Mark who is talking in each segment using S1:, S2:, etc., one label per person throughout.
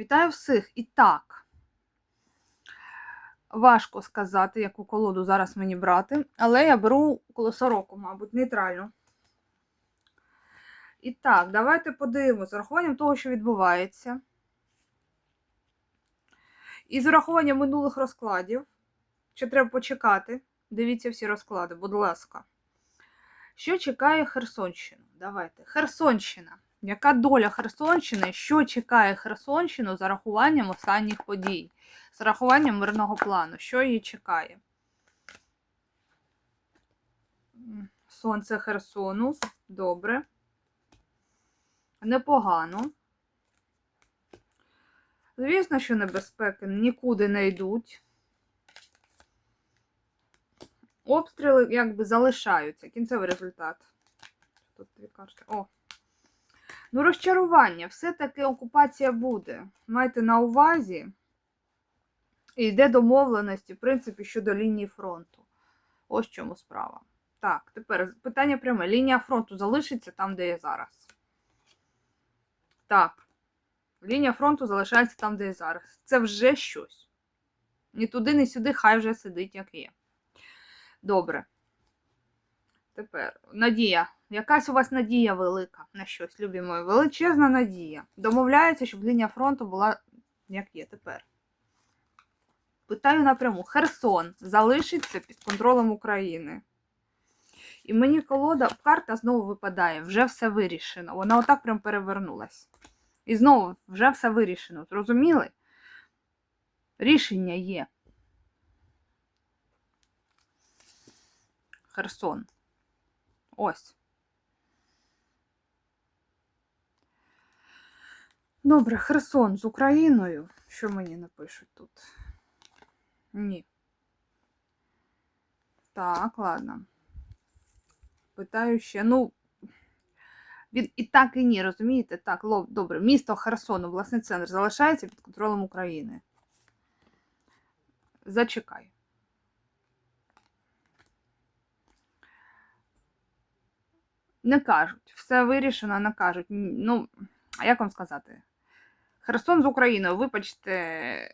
S1: Вітаю всіх! І так. Важко сказати, яку колоду зараз мені брати, але я беру колесо року, мабуть, нейтральну. І так, давайте подивимося з урахуванням того, що відбувається. І з урахуванням минулих розкладів. Ще треба почекати. Дивіться всі розклади, будь ласка. Що чекає Херсонщину? Давайте. Херсонщина. Яка доля Херсонщини? Що чекає Херсонщину за рахуванням останніх подій? З рахуванням мирного плану. Що її чекає? Сонце Херсону. Добре. Непогано. Звісно, що небезпеки нікуди не йдуть. Обстріли якби залишаються. Кінцевий результат. Тут дві карти. О. Ну, розчарування. Все-таки окупація буде. Майте на увазі. І йде домовленості, в принципі, щодо лінії фронту. Ось в чому справа. Так, тепер питання пряме. Лінія фронту залишиться там, де є зараз. Так. Лінія фронту залишається там, де є зараз. Це вже щось. Ні туди, ні сюди, хай вже сидить, як є. Добре. Тепер надія. Якась у вас надія велика на щось, любі мої. Величезна надія. Домовляється, щоб лінія фронту була як є тепер. Питаю напряму: Херсон залишиться під контролем України. І мені колода, карта знову випадає, вже все вирішено. Вона отак прям перевернулась. І знову вже все вирішено. Зрозуміли? Рішення є. Херсон. Ось. Добре, Херсон з Україною. Що мені напишуть тут? Ні. Так, ладно. Питаю ще. Ну, він і так, і ні, розумієте? Так, лоб, добре. Місто Херсон, обласний центр, залишається під контролем України. Зачекай. Не кажуть. Все вирішено, не кажуть. Ну, а як вам сказати? Херсон з Україною, вибачте,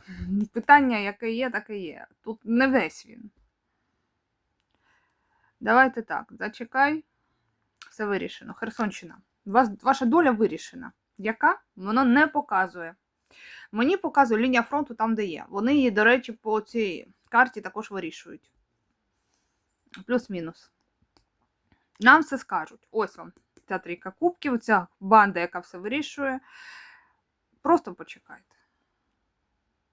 S1: питання, яке є, таке є. Тут не весь він. Давайте так, зачекай. Все вирішено. Херсонщина. Вас, ваша доля вирішена. Яка? Воно не показує. Мені показує лінія фронту там, де є. Вони її, до речі, по цій карті також вирішують. Плюс-мінус. Нам все скажуть. Ось вам ця трійка кубків, ця банда, яка все вирішує. Просто почекайте.